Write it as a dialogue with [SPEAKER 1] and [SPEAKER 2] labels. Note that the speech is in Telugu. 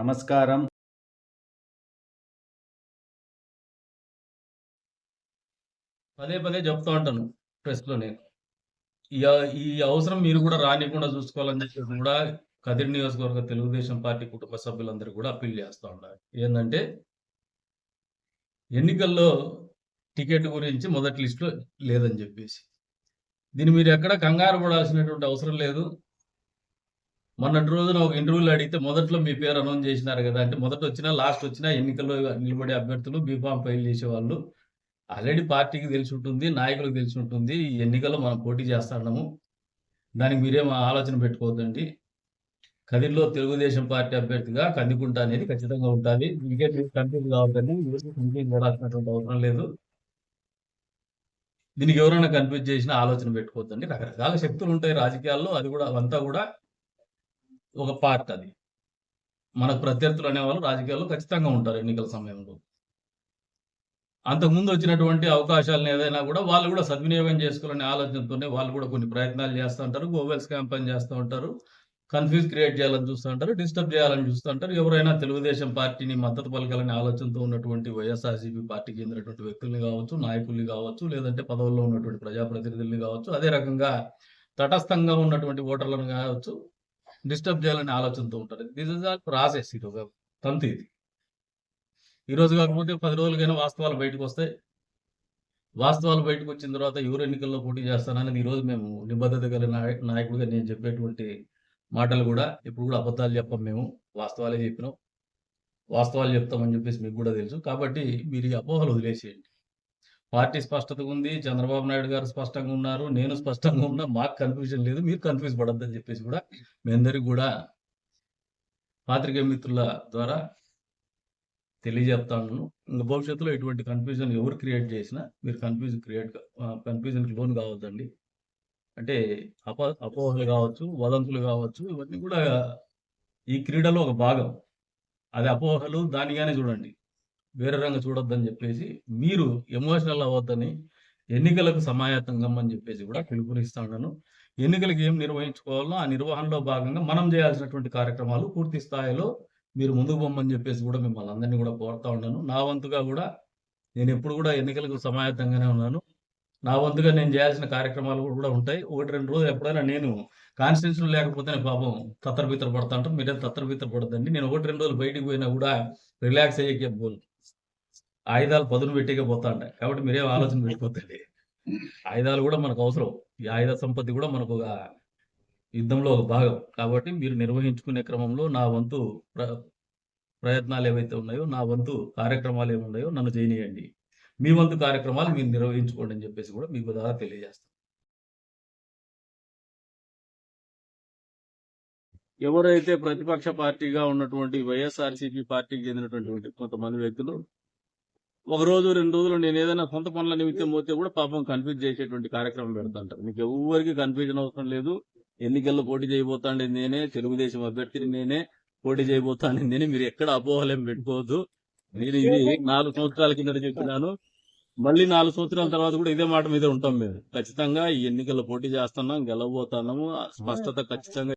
[SPEAKER 1] నమస్కారం.
[SPEAKER 2] పదే పదే చెప్తా ఉంటాను ప్రెస్లో నేను ఈ ఈ అవసరం మీరు కూడా రానికుండా చూసుకోవాలని చెప్పి కూడా కదిరి నియోజకవర్గ తెలుగుదేశం పార్టీ కుటుంబ సభ్యులందరూ కూడా అప్పీల్ చేస్తూ ఉన్నారు. ఏంటంటే ఎన్నికల్లో టికెట్ గురించి మొదటి లిస్టులో లేదని చెప్పేసి. దీన్ని మీరు ఎక్కడ కంగారు పడాల్సినటువంటి అవసరం లేదు. మొన్నటి రోజున ఒక ఇంటర్వ్యూలో అడిగితే మొదట్లో మీ పేరు అనౌన్స్ చేసినారు కదా అంటే మొదట వచ్చినా లాస్ట్ వచ్చినా ఎన్నికల్లో నిలబడే అభ్యర్థులు బీఫామ్ ఫైల్ చేసేవాళ్ళు. ఆల్రెడీ పార్టీకి తెలిసి ఉంటుంది నాయకులకు తెలిసి ఉంటుంది ఈ ఎన్నికల్లో మనం పోటీ చేస్తున్నాము. దానికి మీరేం ఆలోచన పెట్టుకోవద్దండి. కదిరిలో తెలుగుదేశం పార్టీ అభ్యర్థిగా కందికుంట అనేది ఖచ్చితంగా ఉంటుంది ఇంకే కన్ఫ్యూజ్ కావద్దండి. కన్ఫ్యూజ్ చేయాల్సినటువంటి అవసరం లేదు. దీనికి ఎవరైనా కన్ఫ్యూజ్ చేసినా ఆలోచన పెట్టుకోవద్దండి. రకరకాల శక్తులు ఉంటాయి రాజకీయాల్లో అది కూడా అవంతా కూడా ఒక పార్ట్ అది. మనకు ప్రత్యర్థులు అనేవాళ్ళు రాజకీయాల్లో ఖచ్చితంగా ఉంటారు ఎన్నికల సమయంలో. అంతకుముందు వచ్చినటువంటి అవకాశాలను ఏదైనా కూడా వాళ్ళు కూడా సద్వినియోగం చేసుకోవాలనే ఆలోచనతోనే వాళ్ళు కూడా కొన్ని ప్రయత్నాలు చేస్తూ ఉంటారు గోవెల్స్ క్యాంపెయిన్ చేస్తూ ఉంటారు కన్ఫ్యూజ్ క్రియేట్ చేయాలని చూస్తూ ఉంటారు డిస్టర్బ్ చేయాలని చూస్తూ ఉంటారు. ఎవరైనా తెలుగుదేశం పార్టీని మద్దతు పలకాలనే ఆలోచనతో ఉన్నటువంటి వైఎస్ఆర్సీపీ పార్టీకి చెందినటువంటి వ్యక్తుల్ని కావచ్చు నాయకుల్ని కావచ్చు లేదంటే పదవుల్లో ఉన్నటువంటి ప్రజాప్రతినిధుల్ని కావచ్చు అదే రకంగా తటస్థంగా ఉన్నటువంటి ఓటర్లను కావచ్చు డిస్టర్బ్ చేయాలనే ఆలోచనతో ఉంటారు. దిస్ ఇస్ ఆల్ ప్రాసెస్ ఇది ఒక తంతి ఇది. ఈరోజు కాకపోతే పది రోజులకైనా వాస్తవాలు బయటకు వస్తాయి వాస్తవాలు బయటకు వచ్చిన తర్వాత ఎవరు ఎన్నికల్లో పోటీ చేస్తాననేది ఈరోజు మేము నిబద్ధత గల నాయకుడిగా నేను చెప్పేటువంటి మాటలు కూడా ఇప్పుడు కూడా అబద్ధాలు చెప్పం మేము. వాస్తవాలే చెప్పినాం. వాస్తవాలు చెప్తామని చెప్పేసి మీకు కూడా తెలుసు. కాబట్టి మీరు ఈ అపోహలు వదిలేసేయండి. పార్టీ స్పష్టత ఉంది చంద్రబాబు నాయుడు గారు స్పష్టంగా ఉన్నారు నేను స్పష్టంగా ఉన్నా మాకు కన్ఫ్యూజన్ లేదు మీరు కన్ఫ్యూజ్ పడద్దని చెప్పేసి కూడా మీ అందరికి కూడా పాత్రికేయ మిత్రుల ద్వారా తెలియజేస్తాను. ఇంకా భవిష్యత్తులో ఎటువంటి కన్ఫ్యూజన్ ఎవరు క్రియేట్ చేసినా మీరు కన్ఫ్యూజ్ క్రియేట్ కన్ఫ్యూజన్కి లోన్ కావద్దండి. అంటే అపో అపోహలు కావచ్చు వదంతులు కావచ్చు ఇవన్నీ కూడా ఈ క్రీడలో ఒక భాగం. అది అపోహలు దానిగానే చూడండి. వేరే రంగు చూడొద్దని చెప్పేసి మీరు ఎమోషనల్ అవ్వద్దని ఎన్నికలకు సమాయత్తం కమ్మని చెప్పేసి కూడా పిలుపునిస్తా ఉన్నాను. ఎన్నికలకు ఏం నిర్వహించుకోవాలో ఆ నిర్వహణలో భాగంగా మనం చేయాల్సినటువంటి కార్యక్రమాలు పూర్తి స్థాయిలో మీరు ముందుకు పొమ్మని చెప్పేసి కూడా మిమ్మల్ని అందరినీ కూడా కోరుతా ఉన్నాను. నా వంతుగా కూడా నేను ఎప్పుడు కూడా ఎన్నికలకు సమాయత్తంగానే ఉన్నాను. నా వంతుగా నేను చేయాల్సిన కార్యక్రమాలు కూడా ఉంటాయి. ఒకటి రెండు రోజులు ఎప్పుడైనా నేను కాన్స్టిట్యూషన్ లేకపోతే పాపం తత్తర బిత్తర పడతా ఉంటాను మీరేం తత్తర బిత్తర పడద్దండి. నేను ఒకటి రెండు రోజులు బయటికి పోయినా కూడా రిలాక్స్ అయ్యే బోల్. ఆయుధాలు పదును పెట్టేకే పోతా ఉంటాయి కాబట్టి మీరేం ఆలోచన పెట్టిపోతుంది ఆయుధాలు కూడా మనకు అవసరం. ఈ ఆయుధ సంపత్తి కూడా మనకు ఒక యుద్ధంలో ఒక భాగం. కాబట్టి మీరు నిర్వహించుకునే క్రమంలో నా వంతు ప్ర ప్రయత్నాలు ఏవైతే ఉన్నాయో నా వంతు కార్యక్రమాలు ఏమి ఉన్నాయో నన్ను చేయనియండి. మీ వంతు కార్యక్రమాలు మీరు నిర్వహించుకోండి అని చెప్పేసి కూడా మీకు ద్వారా తెలియజేస్తాం. ఎవరైతే ప్రతిపక్ష పార్టీగా ఉన్నటువంటి వైఎస్ఆర్సీపీ పార్టీకి చెందినటువంటి కొంతమంది వ్యక్తులు ఒక రోజు రెండు రోజులు నేను ఏదైనా సొంత పనుల నిమిత్తం పోతే కూడా పాపం కన్ఫ్యూజ్ చేసేటువంటి కార్యక్రమం పెడతాంటారు మీకు ఎవరికి కన్ఫ్యూజన్ అవసరం లేదు. ఎన్నికల్లో పోటీ చేయబోతాండి నేనే తెలుగుదేశం అభ్యర్థిని నేనే పోటీ చేయబోతాను నేనే. మీరు ఎక్కడ అపోహలేం పెట్టుకోవద్దు. నేను ఇది నాలుగు సంవత్సరాల కింద చెప్పినాను. మళ్ళీ నాలుగు సంవత్సరాల తర్వాత కూడా ఇదే మాట మీద ఉంటాం మేము. ఖచ్చితంగా ఈ ఎన్నికల్లో పోటీ చేస్తున్నాం గెలవబోతున్నాము. స్పష్టత ఖచ్చితంగా